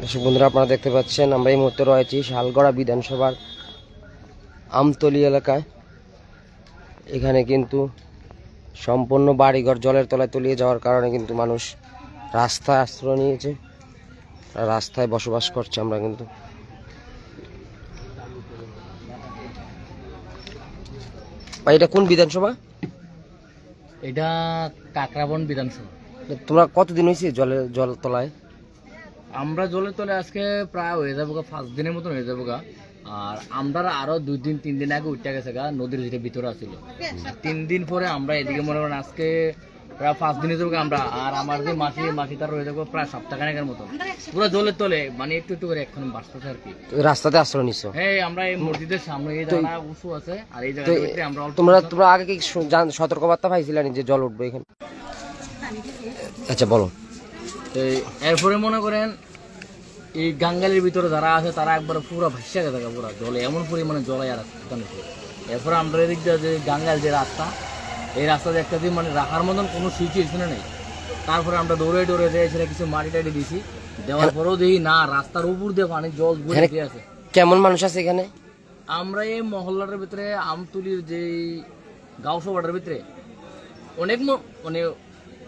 দর্শক বন্ধুরা আপনারা দেখতে পাচ্ছেন আমরা এই মুহূর্তে রয়েছি শালগড়া বিধানসভার আমতলি এলাকায়। এখানে কিন্তু সম্পূর্ণ বাড়িঘর জলের তলায় তলিয়ে যাওয়ার কারণে কিন্তু মানুষ রাস্তায় আশ্রয় নিয়েছে। রাস্তায় বসবাস করছে আমরা কিন্তু। ভাই এটা কোন বিধানসভা? এটা কাকরাবন বিধানসভা। তোমরা কতদিন হয়েছে জলের জল তলায়? আমরা জলে তলে আজকে প্রায় হয়ে যাব গা পাঁচ দিনের মতন হয়ে যাব গা আর আমরা আরও দুই দিন তিন দিন আগে উঠতে গেছে গা নদীর যেটা ভিতরে আছিল। তিন দিন পরে আমরা এদিকে মনে করেন আজকে প্রায় পাঁচ দিনে যাব আমরা। আর আমার যে মাটি মাটি তার রয়ে যাব প্রায় সপ্তাহখানেকের মতো পুরো জলের তলে মানে একটু একটু করে এখন বাঁচতেছে আর কি। রাস্তাতে আশ্রয় নিছো? হ্যাঁ আমরা এই মসজিদের সামনে এই জায়গা উঁচু আছে আর এই জায়গাটার ভিতরে আমরা তোমরা তোমরা আগে কি সতর্কবার্তা পাইছিলে যে জল উঠবে এখানে? আচ্ছা বলো। তো এরপরে মনে করেন এই গাঙ্গালের ভিতরে যারা আছে তারা একবার পুরো ভাসিয়া গেছে পুরো জলে এমন পরিমাণে জলে আর রাস্তা এরপরে আমরা এদিক দিয়ে যে গাঙ্গাল যে রাস্তা এই রাস্তাতে একটা দিন মানে রাখার মতন কোনো সিচুয়েশনে নেই। তারপরে আমরা দৌড়ে দৌড়ে দিয়ে সেটা কিছু মাটি টাটি দিছি দেওয়ার পরেও দেখি না রাস্তার উপর দিয়ে পানি জল বয়ে দিয়ে আছে। কেমন মানুষ আছে এখানে? আমরা এই মহল্লাটার ভিতরে আমতুলির যে গাঁও সভাটার ভিতরে অনেক মানে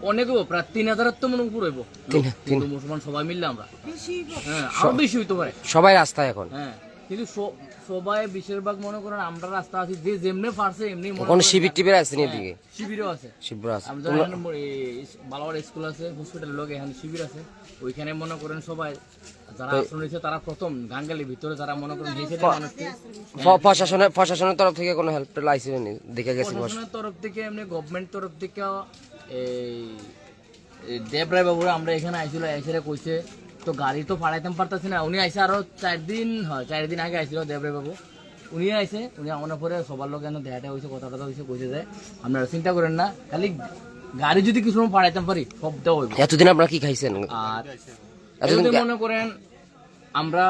অনেক হইবো, প্রায় তিন হাজারের তো মনে উপর হইব। মুসলমান সবাই মিললে আমরা। হ্যাঁ আরও বেশি হইতে পারে। সবাই রাস্তায় এখন। হ্যাঁ কিন্তু সবাই বেশিরভাগ মনে করেন আমরা রাস্তা আছি যে যেমনি পারছে এমনি কোন শিবির টিবির আছে এদিকে। হ্যাঁ, শিবিরও আছে। শিবির আছে বালাওয়ার স্কুল আছে হসপিটাল লোক এখানে শিবির আছে। ওইখানে মনে করেন সবাই যারা তারা প্রথম গাঙ্গালির ভিতরে যারা মনে করেন মানুষকে প্রশাসনের প্রশাসনের তরফ থেকে কোনো হেল্প লাইসেন্স দেখে গেছে প্রশাসনের তরফ থেকে এমনি গভর্নমেন্ট তরফ থেকে এই দেবরায় বাবুরা আমরা এখানে আইছিল এসে কইছে তো গাড়ি তো পাঠাইতাম পারতাছি না। উনি আইসে আরও চার দিন হয় চার দিন আগে আইছিল দেবরায় বাবু। উনি আইসে উনি আমার পরে সবার লোক এনে দেখাটা হয়েছে কথা টথা হয়েছে কইছে যে আপনারা চিন্তা করেন না খালি গাড়ি যদি কিছু সময় পাঠাইতাম পারি সব দেওয়া হইব। এতদিন আপনারা কি খাইছেন? আর এতদিন মনে করেন আমরা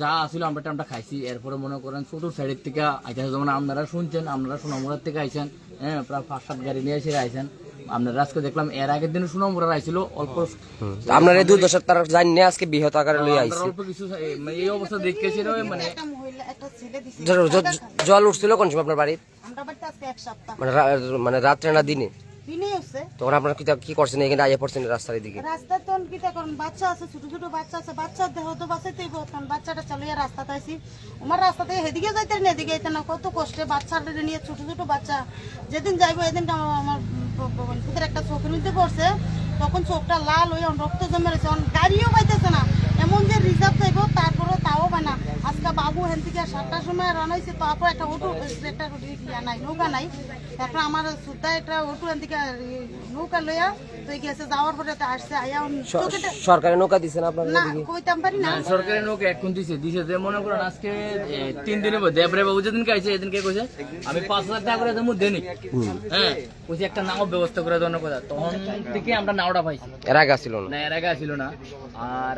যা আসলে আমরা আমরা খাইছি। এরপরে মনে করেন ছোট সাইডের থেকে আইতেছে যেমন আপনারা শুনছেন আপনারা সোনামুড়ার থেকে আইছেন হ্যাঁ প্রায় পাঁচ সাত গাড়ি নিয়ে এসে আইছেন। আপনারা আজকে দেখলাম এর আগের দিন সোনামুড়ার আইছিল অল্প আপনার এই দুর্দশার তারা জানি না আজকে বৃহৎ আকারে লই আইছি। অল্প কিছু এই- মানে এই অবস্থা দেখতেছিল মানে জল উঠছিল কোন সময় আপনার বাড়ির? আমরা বাড়িতে আজকে এক সপ্তাহ। মানে মানে রাত্রে না দিনে? দিনে তখন আপনার কি কি করছেন এখানে? আইয়া পড়ছেন রাস্তার দিকে রাস্তা তো করুন বাচ্চা আছে ছোট ছোট বাচ্চা আছে বাচ্চা দেহ তো বাঁচাইতেই তখন বাচ্চাটা চালিয়ে রাস্তাতে আইসি আমার রাস্তাতে হেদিকে যাইতে না এদিকে যাইতে না। কত কষ্টে বাচ্চাটা নিয়ে ছোট ছোট বাচ্চা। যেদিন যাইবো এদিন আমার একটা চোখের মধ্যে পড়ছে তখন চোখটা লাল হয়ে রক্ত জমে রয়েছে গাড়িও পাইতেছে না এমন যে রিজার্ভ চাইব তারপরে তাও বানা। আজকে বাবু হেন থেকে সাতটার সময় রান হয়েছে তারপর একটা অটো একটা ইয়া নাই নৌকা নাই। তারপর আমার সুদ্ধা একটা অটো হেন থেকে নৌকা লইয়া তো গেছে যাওয়ার পরে তো আসছে আয়া সরকারি নৌকা দিচ্ছেন আপনার না কইতাম পারি না। সরকারি নৌকা এখন দিছে দিছে যে মনে করেন আজকে তিন দিনের মধ্যে। দেবরে বাবু যেদিনকে আইছে এদিনকে কইছে আমি পাঁচ হাজার টাকা করে দেবো দেনি। হ্যাঁ কইছে একটা নাও ব্যবস্থা করে দেওয়ার কথা। তখন থেকে আমরা নাওটা পাইছি। এর আগে আসছিল না। না এর আগে ছিল না। আর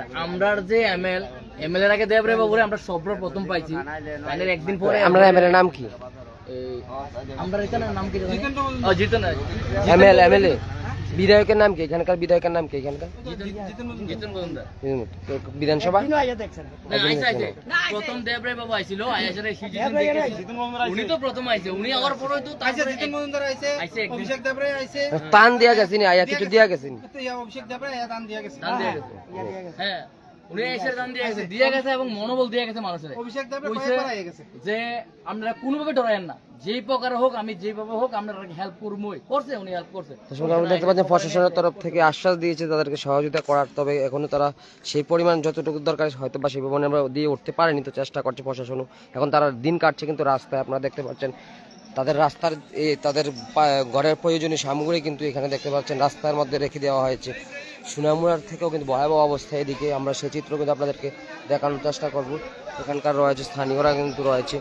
আমরার যে এমএল এমএল এর আগে দেবরে বাবুরে আমরা সর্বপ্রথম পাইছি। তাহলে একদিন পরে আপনার এমএলএ নাম কি? আমরা এখানে নাম কি জিতন এমএল এমএলএ বিধায়কের নাম কি? এখানকার বিধায়কের নাম কি? এখানকার? জিতন- জিতন বিধানসভা। প্রথম বাবু আইছিল, উনি তো প্রথম আইছে উনি আবার পরে তো এক- আইছে। টান দিয়া গেছে আয়া কিছু দিয়া গেছে। নি দান দিয়ে গেছে। হ্যাঁ, উনি এসে দান দিয়ে গেছে, দিয়ে গেছে এবং মনোবল দিয়ে গেছে মানুষের। কইছে যে আপনারা কোনোভাবে ডরায়েন না। যেই প্রকার হোক আমি যেভাবে হোক আপনারা হেল্প করবোই। করছে উনি হেল্প করছে। আমরা দেখতে পাচ্ছি প্রশাসনের তরফ থেকে আশ্বাস দিয়েছে তাদেরকে সহযোগিতা করার তবে এখনও তারা সেই পরিমাণ যতটুকু দরকার হয়তো বা সেই পরিমাণে আমরা দিয়ে উঠতে পারেনি তো চেষ্টা করছে প্রশাসনও। এখন তারা দিন কাটছে কিন্তু রাস্তায় আপনারা দেখতে পাচ্ছেন। তাদের রাস্তার এই তাদের ঘরের প্রয়োজনীয় সামগ্রী কিন্তু এখানে দেখতে পাচ্ছেন রাস্তার মধ্যে রেখে দেওয়া হয়েছে। সুনামুড়ার থেকেও কিন্তু ভয়াবহ অবস্থা এদিকে। আমরা সেই চিত্র কিন্তু আপনাদেরকে দেখানোর চেষ্টা করব। এখানকার রয়েছে স্থানীয়রা কিন্তু রয়েছে।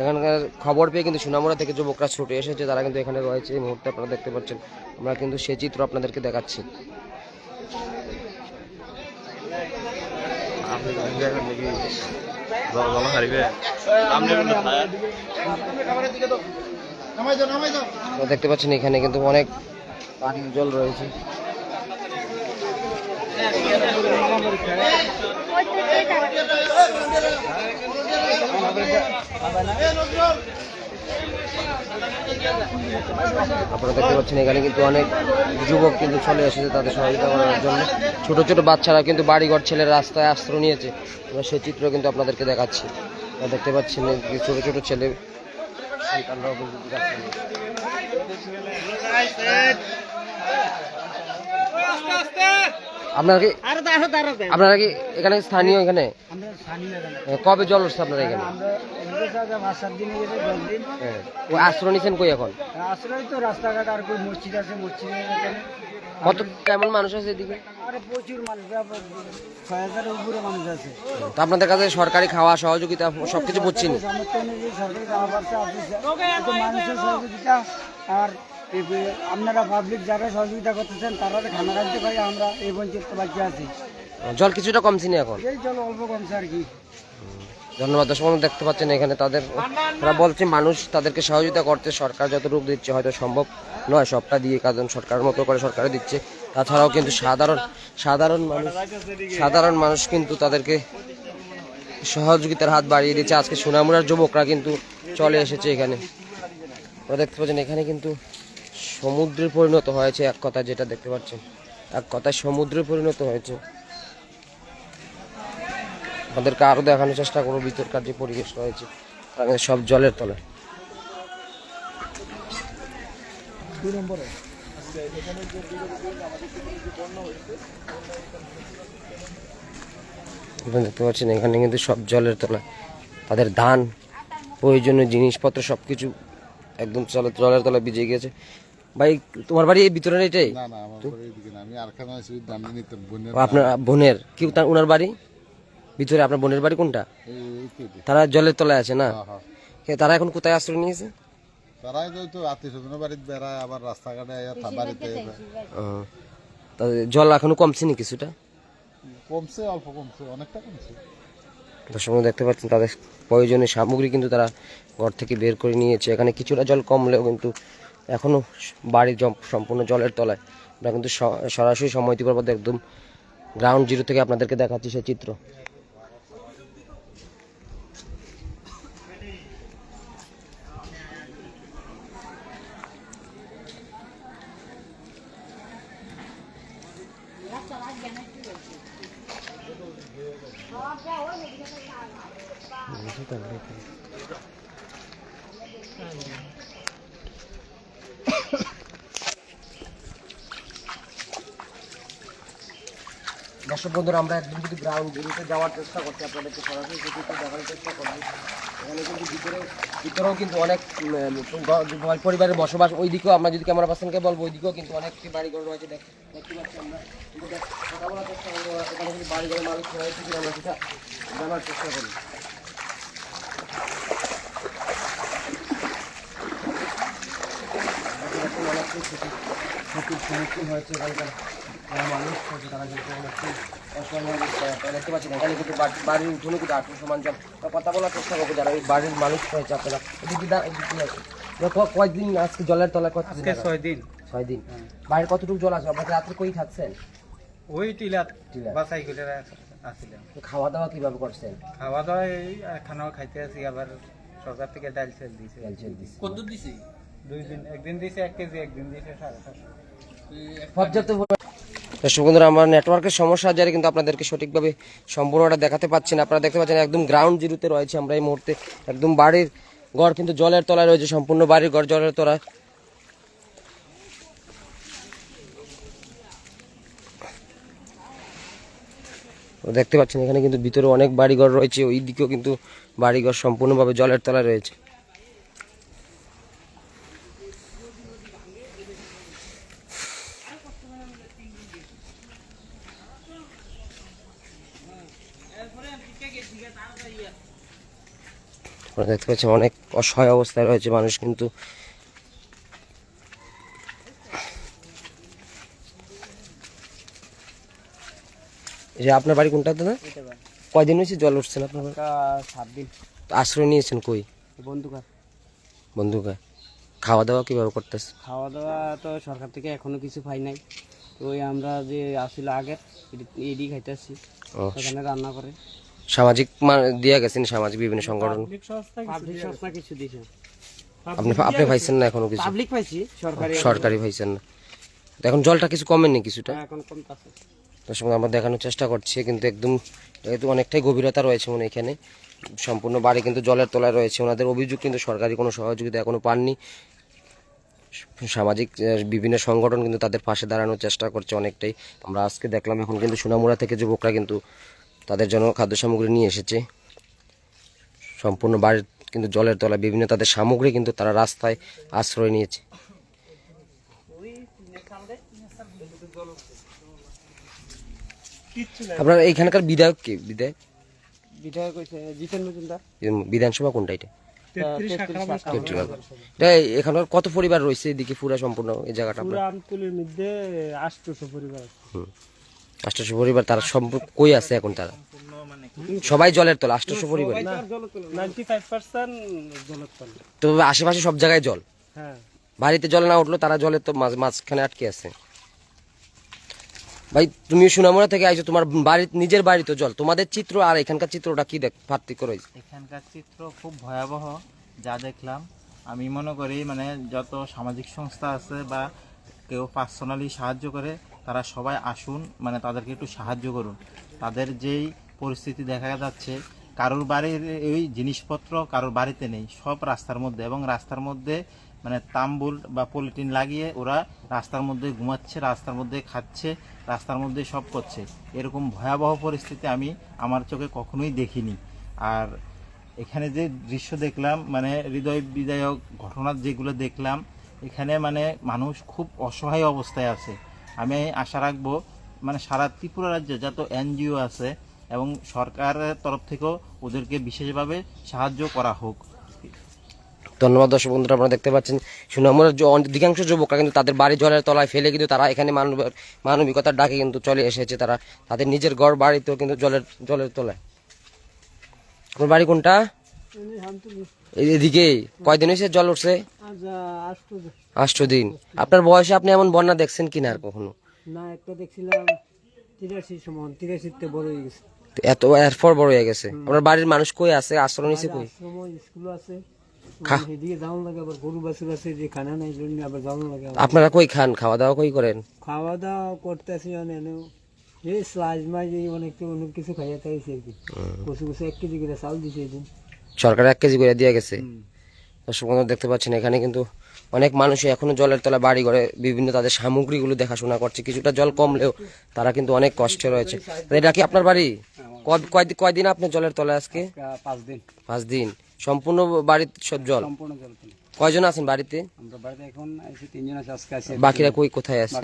এখানকার খবর পেয়ে কিন্তু সুনামুড়া থেকে যুবকরা ছুটে এসেছে তারা কিন্তু এখানে রয়েছে। এই মুহূর্তে আপনারা দেখতে পাচ্ছেন আমরা কিন্তু সেই চিত্র আপনাদেরকে দেখাচ্ছি। আপনারা দেখতে পাচ্ছেন এখানে কিন্তু অনেক পানীয় জল রয়েছে। আপনারা দেখতে পাচ্ছেন এখানে কিন্তু অনেক যুবক কিন্তু চলে এসেছে তাদের সহযোগিতা করার জন্য। ছোট ছোট বাচ্চারা কিন্তু বাড়িঘর ছেলে রাস্তায় আশ্রয় নিয়েছে। আমরা সেই চিত্র কিন্তু আপনাদেরকে দেখাচ্ছি। দেখতে পাচ্ছেন ছোট ছোট ছেলে আপনারা কি আপনারা কি এখানে স্থানীয় এখানে? কবে জল উঠছে আপনারা এখানে? হ্যাঁ। আশ্রয় নিছেন কই এখন? আশ্রয় তো রাস্তাঘাট আর মসজিদ আছে, মসজিদের এখানে। কত কেমন মানুষ আছে এদিকে? আরে প্রচুর মানুষ ব্যাপক ছয় হাজারের উপরে মানুষ আছে। তো আপনাদের কাছে সরকারি খাওয়া সহযোগিতা সবকিছু বুঝছেন? সামর্থ্য অনুযায়ী সরকারি খাওয়া পাচ্ছে মানুষের সহযোগিতা আর আপনারা পাবলিক যারা সহযোগিতা করতেছেন তারা খানা রাখতে পারি আমরা এই বঞ্চিত বাকি আছি। জল কিছুটা কমছে না এখন? এই জল অল্প কমছে আর কি। ধন্যবাদ। দর্শক বন্ধু, দেখতে পাচ্ছেন এখানে তাদের তারা বলছে মানুষ তাদেরকে সহযোগিতা করতে সরকার যতটুকু দিচ্ছে হয়তো সম্ভব নয় সবটা দিয়ে কারণ সরকার মতো করে সরকারে দিচ্ছে। তাছাড়াও কিন্তু সাধারণ সাধারণ মানুষ সাধারণ মানুষ কিন্তু তাদেরকে সহযোগিতার হাত বাড়িয়ে দিচ্ছে। আজকে সোনামুড়ার যুবকরা কিন্তু চলে এসেছে এখানে। আপনারা দেখতে পাচ্ছেন এখানে কিন্তু সমুদ্রে পরিণত হয়েছে এক কথা যেটা দেখতে পাচ্ছেন। এক কথায় সমুদ্রে পরিণত হয়েছে। আমাদেরকে আরও দেখানোর চেষ্টা করব ভিতরকার যে পরিবেশ রয়েছে সব জলের তলায় দেখতে পাচ্ছেন এখানে কিন্তু সব জলের তলায় তাদের ধান প্রয়োজনীয় জিনিসপত্র সব কিছু একদম জলের জলের তলায় ভিজে গেছে ভাই তোমার বাড়ি এই ভিতরের এটাই? আপনার বোনের কি ওনার বাড়ি? ভিতরে আপনার বোনের বাড়ি কোনটা? তারা জলের তলায় আছে না? হ্যাঁ হ্যাঁ। তারা এখন কোথায় আশ্রয় নিয়েছে? তারাই তো তো আত্মীয় স্বজনের বাড়িতে বেড়ায় আবার রাস্তাঘাটে বাড়িতে জল এখনও কমছে নি কিছুটা? কমছে অল্প কমছে অনেকটা কমছে। দর্শক দেখতে পাচ্ছেন তাদের প্রয়োজনীয় সামগ্রী কিন্তু তারা ঘর থেকে বের করে নিয়েছে। এখানে কিছুটা জল কমলেও কিন্তু এখনও বাড়ির সম্পূর্ণ জলের তলায়। আমরা কিন্তু স- সরাসরি সময় পর্বত একদম গ্রাউন্ড জিরো থেকে আপনাদেরকে দেখাচ্ছি সেই চিত্র। দর্শক বন্ধুরা, আমরা একদম যদি গ্রাউন্ড জিরোতে যাওয়ার চেষ্টা করছি, আপনাদেরকে সরাসরি সেটি একটু দেখানোর চেষ্টা করছি। এখানে কিন্তু ভিতরে ভিতরেও কিন্তু অনেক পরিবারের বসবাস ওই দিকেও আমরা যদি ক্যামেরা পার্সনকে বলব ওই দিকেও কিন্তু অনেক বাড়ি ঘর রয়েছে দেখতে পাচ্ছি আমরা। কিন্তু কথা বলার চেষ্টা করব, এখানে কিন্তু বাড়ি ঘরের মানুষ রয়েছে আমরা সেটা জানার চেষ্টা করি এরকম অনেক ক্ষতির সম্মুখীন হয়েছে এখানকার যারা মানুষ আছে তারা কিন্তু অনেকটাই অসম্মান দেখতে পাচ্ছেন এখানে কিন্তু বাড়ির উঠোনে কিন্তু আটশো সমান জল কথা বলার চেষ্টা করব যারা এই বাড়ির মানুষ রয়েছে আপনারা এদিকে কয়দিন আজকে জলের তলায় কত ছয় দিন। ছয় দিন। বাইরে কতটুকু জল আছে? আপনাকে রাত্রে কই থাকছেন? ওই টিলাত টিলাত। বাসাই করে আসছিলাম। খাওয়া দাওয়া কীভাবে করছেন? খাওয়া দাওয়া এই খানাও খাইতে আছি আবার সরকার থেকে ডাল সেল তেল দিছি। কত দিছি? দুই দর্শক বন্ধুরা, আমার নেটওয়ার্কের সমস্যা যারে কিন্তু আপনাদেরকে সঠিকভাবে সম্পূর্ণটা দেখাতে পাচ্ছি না। আপনারা দেখতে পাচ্ছেন একদম গ্রাউন্ড জিরোতে রয়েছে আমরা এই মুহূর্তে। একদম বাড়ির ঘর, কিন্তু জলের তলায় রয়েছে সম্পূর্ণ বাড়ির ঘর, জলের তলায়। দেখতে পাচ্ছেন, এখানে কিন্তু ভিতরে অনেক বাড়িঘর রয়েছে ওই দিকেও কিন্তু বাড়িঘর সম্পূর্ণভাবে জলের তলায় রয়েছে। আপনারা দেখতে পাচ্ছেন অনেক অসহায় অবস্থায় রয়েছে মানুষ কিন্তু। যে আপনার বাড়ি কোনটা দাদা? কয়দিন হয়েছে জল উঠছেন আপনার সাত দিন। আশ্রয় নিয়েছেন কই? বন্ধু কার বন্ধুকে খাওয়া দাওয়া কীভাবে করতেছে? খাওয়া দাওয়া তো সরকার থেকে এখনও কিছু পাই নাই। ওই আমরা যে আসলে আগের এডি খাইতেছি। ও, ওখানে রান্না করে। সামাজিক দিয়া গেছেন সামাজিক বিভিন্ন সংগঠন। পাবলিক সংস্থা কিছু দিছে আপনি আপনি পাইছেন না এখনও কিছু? পাবলিক পাইছি সরকারি সরকারি পাইছেন না। এখন জলটা কিছু কমেনি কিছুটা? এখন কমতাছে। তার সঙ্গে আমরা দেখানোর চেষ্টা করছি কিন্তু একদম যেহেতু অনেকটাই গভীরতা রয়েছে মনে এখানে সম্পূর্ণ বাড়ি কিন্তু জলের তলায় রয়েছে। ওনাদের অভিযোগ কিন্তু সরকারি কোনো সহযোগিতা এখনও পাননি। সামাজিক বিভিন্ন সংগঠন কিন্তু তাদের পাশে দাঁড়ানোর চেষ্টা করছে অনেকটাই। আমরা আজকে দেখলাম এখন কিন্তু সোনামুড়া থেকে যুবকরা কিন্তু তাদের জন্য খাদ্য সামগ্রী নিয়ে এসেছে। সম্পূর্ণ বাড়ির কিন্তু জলের তলায় বিভিন্ন তাদের সামগ্রী কিন্তু তারা রাস্তায় আশ্রয় নিয়েছে। আপনার এইখানকার বিধায়ক কি? বিধায়ক? বিধায়ক জিতেন মজুমদার। বিধানসভা কোনটা এটা? এখানকার কত পরিবার রয়েছে এদিকে পুরা সম্পূর্ণ এই জায়গাটা আপনার? আমতুলের মধ্যে পরিবার আছে। আষ্টশো পরিবার তারা সম্পূর্ণ কই আছে এখন তারা? সবাই জলের তলা আষ্টশো পরিবার। তো আশেপাশে সব জায়গায় জল? হ্যাঁ। বাড়িতে জল না উঠল তারা জলের তো মাঝ মাঝখানে আটকে আছে। ভাই তুমি সুনামুড়া থেকে আইছো তোমার বাড়ি নিজের বাড়ি তো জল। তোমাদের চিত্র আর এখানকার চিত্রটা কি দেখ পার্থক্য রয়েছে? এখানকার চিত্র খুব ভয়াবহ যা দেখলাম। আমি মনে করি মানে যত সামাজিক সংস্থা আছে বা কেউ পার্সোনালি সাহায্য করে তারা সবাই আসুন মানে তাদেরকে একটু সাহায্য করুন। তাদের যেই পরিস্থিতি দেখা যাচ্ছে, কারোর বাড়ির এই জিনিসপত্র কারোর বাড়িতে নেই, সব রাস্তার মধ্যে এবং রাস্তার মধ্যে মানে তাম্বুল বা পলিটিন লাগিয়ে ওরা রাস্তার মধ্যে ঘুমাচ্ছে, রাস্তার মধ্যে খাচ্ছে, রাস্তার মধ্যে সব করছে। এরকম ভয়াবহ পরিস্থিতি আমি আমার চোখে কখনোই দেখিনি। আর এখানে যে দৃশ্য দেখলাম মানে হৃদয় বিদায়ক ঘটনা যেগুলো দেখলাম, এখানে মানে মানুষ খুব অসহায় অবস্থায় আছে। আমি আশা রাখব মানে সারা ত্রিপুরা রাজ্যে যত এনজিও আছে এবং সরকারের তরফ থেকেও ওদেরকে বিশেষভাবে সাহায্য করা হোক। ধন্যবাদ দর্শক বন্ধুরা আপনারা দেখতে পাচ্ছেন সুনামুড়ার যে অধিকাংশ যুবকরা কিন্তু তাদের বাড়ি জলের তলায় ফেলে কিন্তু তারা এখানে মানব মানবিকতার ডাকে কিন্তু চলে এসেছে তারা। তাদের নিজের ঘর বাড়িতেও কিন্তু জলের জলের তলায়। আপনার বাড়ি কোনটা? এদিকে কয়দিন হয়েছে জল উঠছে? আষ্ট দিন। আপনার বয়সে আপনি এমন বন্যা দেখছেন কিনা আর কখনো? না একটা দেখছিলাম তিরাশি সমান তিরাশিতে বড় হয়ে গেছে। এত এরপর বড় হয়ে গেছে। আপনার বাড়ির মানুষ কই আছে? আশ্রয় নিছে কই? স্কুল আছে। আপনারা কই খান? খাওয়া দাওয়া কই করেন? খাওয়া দাওয়া করতেছি অনেক এই স্লাইজ মাইজ এই অনেক অনেক কিছু খাইয়া তাইছি আর কি। কচু কচু এক কেজি করে চাল দিছে সরকার এক কেজি করে দিয়ে গেছে? দর্শক দেখতে পাচ্ছেন এখানে কিন্তু অনেক মানুষ এখনও জলের তলায় বাড়ি ঘরে বিভিন্ন তাদের সামগ্রীগুলো দেখাশোনা করছে। কিছুটা জল কমলেও তারা কিন্তু অনেক কষ্টে রয়েছে। এটা কি আপনার বাড়ি? কয়- কয়দিন আপনি জলের তলায় আজকে? পাঁচ দিন। পাঁচ দিন। সম্পূর্ণ বাড়ির সব জল? তুলে কয়জন আছেন বাড়িতে? বাকিরা কই কোথায় আছে?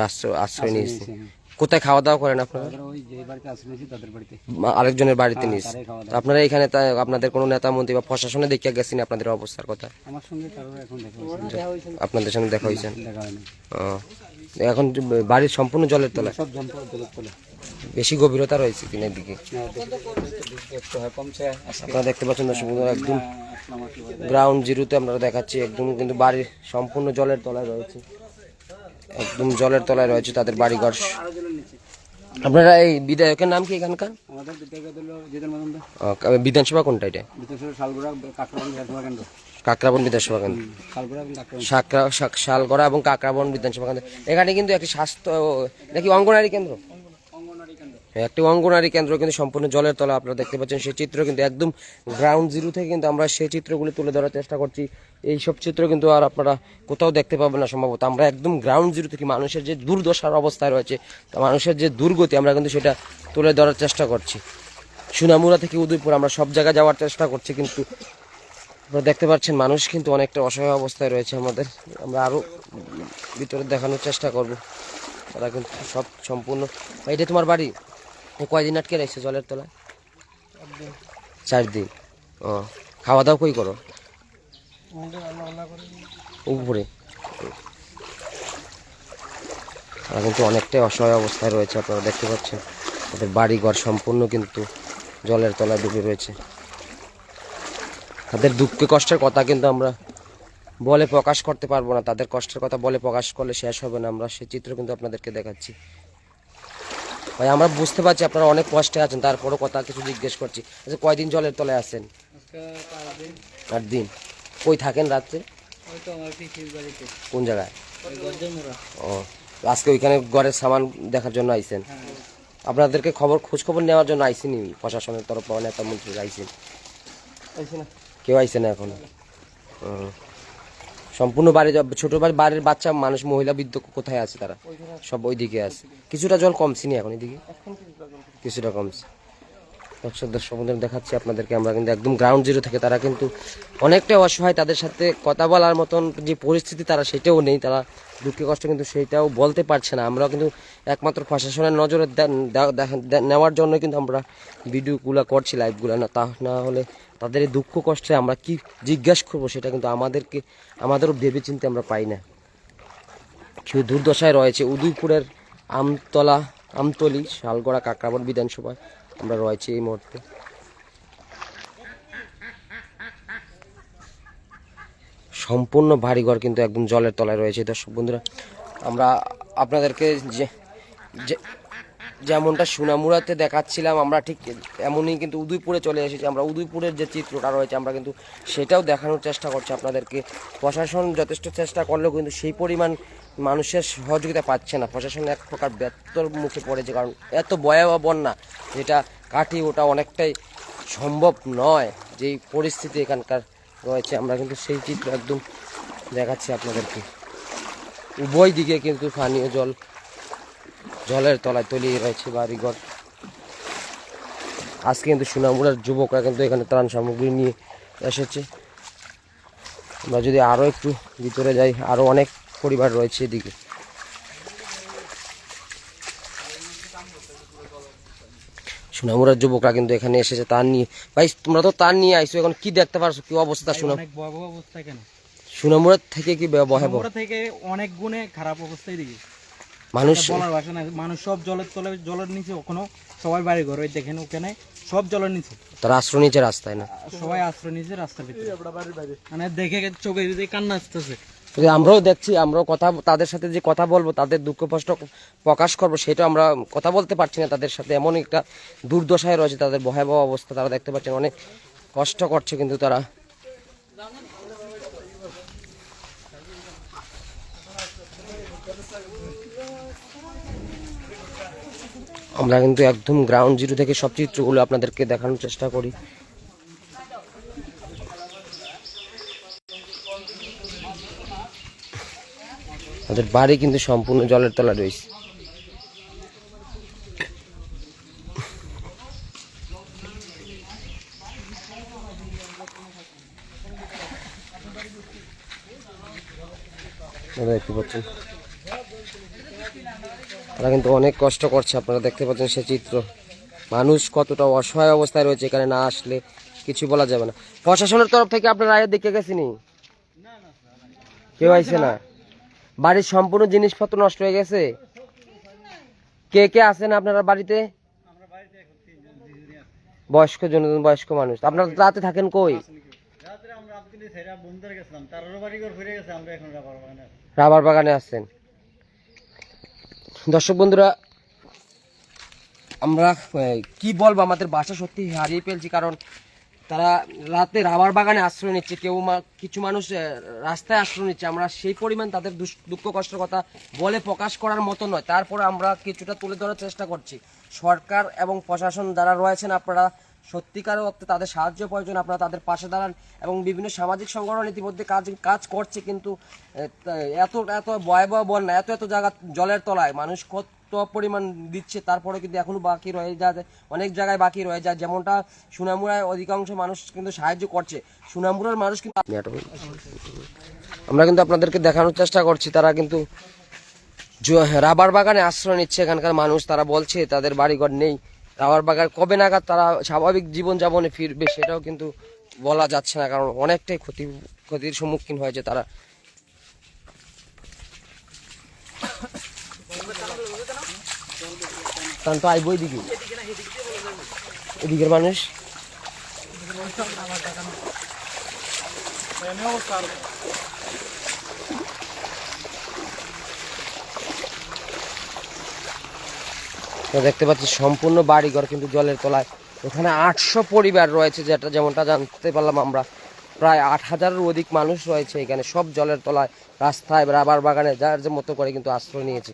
আশ্রয় আশ্রয় নিয়েছি। কোথায় খাওয়া দাওয়া করেন আপনারা? আরেকজনের বাড়িতে খাওয়া তো আপনারা এখানে আপনাদের কোনো নেতা মন্ত্রী বা প্রশাসনে দেখিয়া গেছেন আপনাদের অবস্থার কথা? হয়েছে আপনাদের সঙ্গে দেখা হয়েছে? এখন বাড়ির সম্পূর্ণ জলের তলায় বেশি গভীরতা রয়েছে কিনের দিকে হয় আপনারা দেখতে পাচ্ছেন বন্ধুরা একদম গ্রাউন্ড জিরোতে আমরা দেখাচ্ছি একদম কিন্তু বাড়ির সম্পূর্ণ জলের তলায় রয়েছে। একদম জলের তলায় রয়েছে তাদের বাড়িঘর। আপনারা এই বিধায়কের নাম কি এখানকার? বিধানসভা কোনটা এটা? কাকরাবন বিধানসভা কেন্দ্র। শালগুড়া এবং কাকরাবন বিধানসভা কেন্দ্র। এখানে কিন্তু একটি স্বাস্থ্য নাকি অঙ্গনারী কেন্দ্র? একটি অঙ্গনারী কেন্দ্র কিন্তু সম্পূর্ণ জলের তলা আপনারা দেখতে পাচ্ছেন। সেই চিত্র কিন্তু একদম গ্রাউন্ড জিরো থেকে কিন্তু আমরা সেই চিত্রগুলি তুলে ধরার চেষ্টা করছি। এই সব চিত্র কিন্তু আর আপনারা কোথাও দেখতে পাবেন না সম্ভবত। আমরা একদম গ্রাউন্ড জিরো থেকে মানুষের যে দুর্দশার অবস্থায় রয়েছে মানুষের যে দুর্গতি আমরা কিন্তু সেটা তুলে ধরার চেষ্টা করছি। সুনামুরা থেকে উদয়পুর আমরা সব জায়গায় যাওয়ার চেষ্টা করছি, কিন্তু আপনারা দেখতে পাচ্ছেন মানুষ কিন্তু অনেকটা অসহায় অবস্থায় রয়েছে আমাদের। আমরা আরও ভিতরে দেখানোর চেষ্টা করব। তারা কিন্তু সব সম্পূর্ণ এটা তোমার বাড়ি? কয়দিন আটকে রয়েছে জলের তলায়? চার দিন ও খাওয়া দাওয়া কই করো? উপরে। তারা কিন্তু অনেকটাই অসহায় অবস্থায় রয়েছে, আপনারা দেখতে পাচ্ছেন। তাদের বাড়ি ঘর সম্পূর্ণ কিন্তু জলের তলায় ডুবে রয়েছে। তাদের দুঃখ কষ্টের কথা কিন্তু আমরা বলে প্রকাশ করতে পারব না। তাদের কষ্টের কথা বলে প্রকাশ করলে শেষ হবে না। আমরা সেই চিত্র কিন্তু আপনাদেরকে দেখাচ্ছি। ভাই আমরা বুঝতে পারছি আপনারা অনেক কষ্টে আছেন তারপরও কথা কিছু জিজ্ঞেস করছি। আচ্ছা কয়দিন জলের তলায় আছেন? আট দিন। কই থাকেন রাত্রে? কোন জায়গায়? ও আজকে ওইখানে ঘরের সামান দেখার জন্য আইছেন? আপনাদেরকে খবর খোঁজ খবর নেওয়ার জন্য আইসিনি? প্রশাসনের তরফ নেতা মন্ত্রী আইসেন। কেউ আইসে না এখনও? ও। সম্পূর্ণ বাড়ি ছোট বাড়ি বাড়ির বাচ্চা, মানুষ, মহিলা, বৃদ্ধ কোথায় আছে তারা? সব ওইদিকে আছে। কিছুটা জল কমছে নি এখন এদিকে? কিছুটা কমছে। দর্শক দর্শক দেখাচ্ছি আপনাদেরকে। আমরা কিন্তু একদম গ্রাউন্ড জিরো থেকে তারা কিন্তু অনেকটাই অসহায়। তাদের সাথে কথা বলার মতন যে পরিস্থিতি তারা সেটাও নেই। তারা দুঃখে কষ্ট কিন্তু সেটাও বলতে পারছে না। আমরা কিন্তু একমাত্র প্রশাসনের নজরে নেওয়ার জন্য কিন্তু আমরা ভিডিওগুলো করছি লাইভগুলো না তা না হলে তাদের এই দুঃখ কষ্টে আমরা কি জিজ্ঞাসা করব সেটা কিন্তু আমাদেরকে, আমাদেরও ভেবে চিনতে আমরা পাই না। কেউ দুর্দশায় রয়েছে, উদয়পুরের আমতলা, আমতলি, শালগড়া কাকরাবর বিধানসভায় আমরা রয়েছি এই মুহূর্তে। সম্পূর্ণ বাড়িঘর কিন্তু একদম জলের তলায় রয়েছে। দর্শক বন্ধুরা, আমরা আপনাদেরকে যে- যেমনটা সোনামুড়াতে দেখাচ্ছিলাম, আমরা ঠিক এমনই কিন্তু উদয়পুরে চলে এসেছি। আমরা উদয়পুরের যে চিত্রটা রয়েছে, আমরা কিন্তু সেটাও দেখানোর চেষ্টা করছি আপনাদেরকে। প্রশাসন যথেষ্ট চেষ্টা করলেও কিন্তু সেই পরিমাণ মানুষের সহযোগিতা পাচ্ছে না। প্রশাসন এক প্রকার ব্যর্থর মুখে পড়েছে, কারণ এত ভয়াবহ বন্যা, যেটা কাটিয়ে ওটা অনেকটাই সম্ভব নয় যেই পরিস্থিতি এখানকার রয়েছে। আমরা কিন্তু সেই চিত্র একদম দেখাচ্ছি আপনাদেরকে। উভয় দিকে কিন্তু পানীয় জল জলের তলায় তলিয়ে রয়েছে বাড়িঘর। আজকে কিন্তু সুনামুড়ার যুবকরা কিন্তু এখানে ত্রাণ সামগ্রী নিয়ে এসেছে। আমরা যদি আরও একটু ভিতরে যাই আরও অনেক পরিবার রয়েছে এদিকে। সুনামুড়ার যুবকরা কিন্তু এখানে এসেছে তার নিয়ে। ভাই তোমরা তো তার নিয়ে আইছো এখন কি দেখতে পারছ? কি অবস্থা সুনাম অবস্থা এখানে। সুনামুড়ার থেকে কি ভয়াবহ? থেকে অনেক গুণে খারাপ অবস্থায় দিকে মানুষ বলার ভাষা না মানুষ সব জলের তলে জলের নিচে ওখানে সবাই বাড়ি ঘর ওই দেখেন ওখানে সব জলের নিচে। তারা আশ্রয় নিচে রাস্তায় না? সবাই আশ্রয় নিচে রাস্তার ভিতরে। মানে দেখে চোখে যদি কান্না আসতেছে। আমরাও দেখছি আমরাও কথা তাদের সাথে যে কথা বলব তাদের দুঃখ কষ্ট প্রকাশ করব সেটা আমরা কথা বলতে পারছি না তাদের সাথে। এমন একটা দুর্দশায় রয়েছে তাদের ভয়াবহ অবস্থা তারা দেখতে পাচ্ছেন অনেক কষ্ট করছে কিন্তু তারা। আমরা কিন্তু একদম গ্রাউন্ড জিরো থেকে সব চিত্রগুলো আপনাদেরকে দেখানোর চেষ্টা করি। তাদের বাড়ি কিন্তু সম্পূর্ণ জলের তলা রয়েছে। দেখতে পাচ্ছেন। তারা কিন্তু অনেক কষ্ট করছে। আপনারা দেখতে পাচ্ছেন সে চিত্র। মানুষ কতটা অসহায় অবস্থায় রয়েছে এখানে না আসলে কিছু বলা যাবে না। প্রশাসনের তরফ থেকে আপনারা আয়ের দেখে গেছেনি? কেউ আইছে না? বাড়ির সম্পূর্ণ জিনিসপত্র নষ্ট হয়ে গেছে? কে কে আছেন আপনারা বাড়িতে? বয়স্ক জনজন বয়স্ক মানুষ। আপনারা রাতে থাকেন কই? রাবার বাগানে আছেন। দর্শক বন্ধুরা, আমরা কি বলব, আমাদের বাসা সত্যি হারিয়ে ফেলছি, কারণ তারা রাতে রাবার বাগানে আশ্রয় নিচ্ছে, কেউ কিছু মানুষ রাস্তায় আশ্রয় নিচ্ছে। আমরা সেই পরিমাণ তাদের দুঃখ কষ্টের কথা বলে প্রকাশ করার মতো নয়। তারপরে আমরা কিছুটা তুলে ধরার চেষ্টা করছি। সরকার এবং প্রশাসন যারা রয়েছেন, আপনারা সত্যিকার অর্থে তাদের সাহায্য প্রয়োজন, আপনারা তাদের পাশে দাঁড়ান এবং বিভিন্ন সামাজিক সংগঠন ইতিমধ্যে কাজ কাজ করছে কিন্তু এত এত ভয়াবহ বন্যা, এত এত জায়গা জলের তলায় মানুষ কত পরিমাণ দিচ্ছে তারপরে কিন্তু এখনও বাকি রয়ে যায়, অনেক জায়গায় বাকি রয়ে যায়। যেমনটা সুনামুড়ায় অধিকাংশ মানুষ কিন্তু সাহায্য করছে। সুনামুড়ার মানুষ কিন্তু আমরা কিন্তু আপনাদেরকে দেখানোর চেষ্টা করছি, তারা কিন্তু রাবার বাগানে আশ্রয় নিচ্ছে, এখানকার মানুষ, তারা বলছে তাদের বাড়িঘর নেই। রাবার বাগান কবে নাগাদ তারা স্বাভাবিক জীবন যাপনে ফিরবে সেটাও কিন্তু বলা যাচ্ছে না, কারণ অনেকটাই ক্ষতি, ক্ষতির সম্মুখীন হয়েছে তারা। তো আইবই দিকে এদিকের মানুষ। আমরা দেখতে পাচ্ছি সম্পূর্ণ বাড়িঘর কিন্তু জলের তলায়। এখানে আটশো পরিবার রয়েছে যেটা যেমনটা জানতে পারলাম আমরা। প্রায় আট হাজারের অধিক মানুষ রয়েছে এখানে, সব জলের তলায়, রাস্তায়, রাবার বাগানে, যার যে মতো করে কিন্তু আশ্রয় নিয়েছে।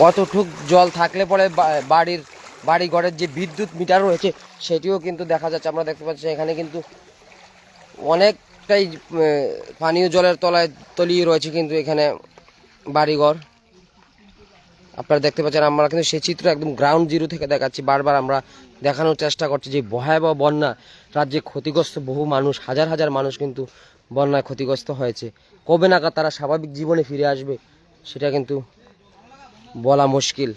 কতটুক জল থাকলে পরে বাড়ির বাড়ি ঘরের যে বিদ্যুৎ মিটার রয়েছে, সেটিও কিন্তু দেখা যাচ্ছে। আমরা দেখতে পাচ্ছি এখানে কিন্তু অনেকটাই পানীয় জলের তলায় তলিয়ে রয়েছে কিন্তু এখানে বাড়িঘর। আপনারা দেখতে পাচ্ছেন, আমরা কিন্তু সেই চিত্র একদম গ্রাউন্ড জিরো থেকে দেখাচ্ছি। বারবার আমরা দেখানোর চেষ্টা করছি যে ভয়াবহ বন্যা রাজ্যে ক্ষতিগ্রস্ত বহু মানুষ, হাজার হাজার মানুষ কিন্তু বন্যায় ক্ষতিগ্রস্ত হয়েছে। কবে নাগাদ তারা স্বাভাবিক জীবনে ফিরে আসবে, সেটা কিন্তু বলা মুশকিল।